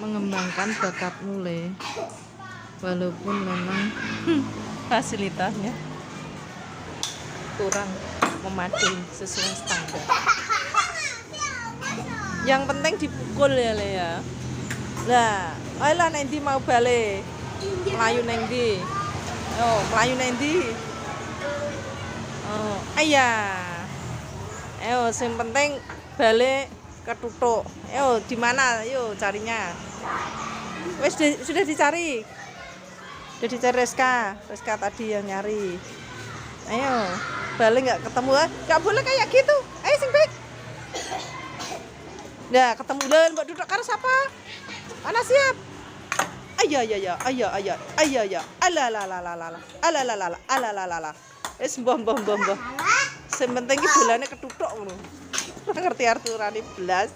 mengembangkan bakatmu le walaupun memang fasilitasnya kurang memadai sesuai standar. Yang penting dipukul ya le ya. Lah ayolah nanti mau balik? Melayu nanti oh melayu nanti oh ayah ayo yang penting balik ketutuk. Ayo di mana? Yuk carinya wes di- sudah dicari sudah dicari Reska Reska tadi yang nyari ayo balik nggak ketemu ah. nggak boleh kayak gitu ayo sing baik Nah, ketemu dan mbak duduk karo siapa? Mana siap? Ayo ayo ayo ayo ayo ayo ayo ala la la la la la ala la la la ala la la la es bom bom. Sing penting iki bolane ketuthuk ngono. Ngerti arturane blas.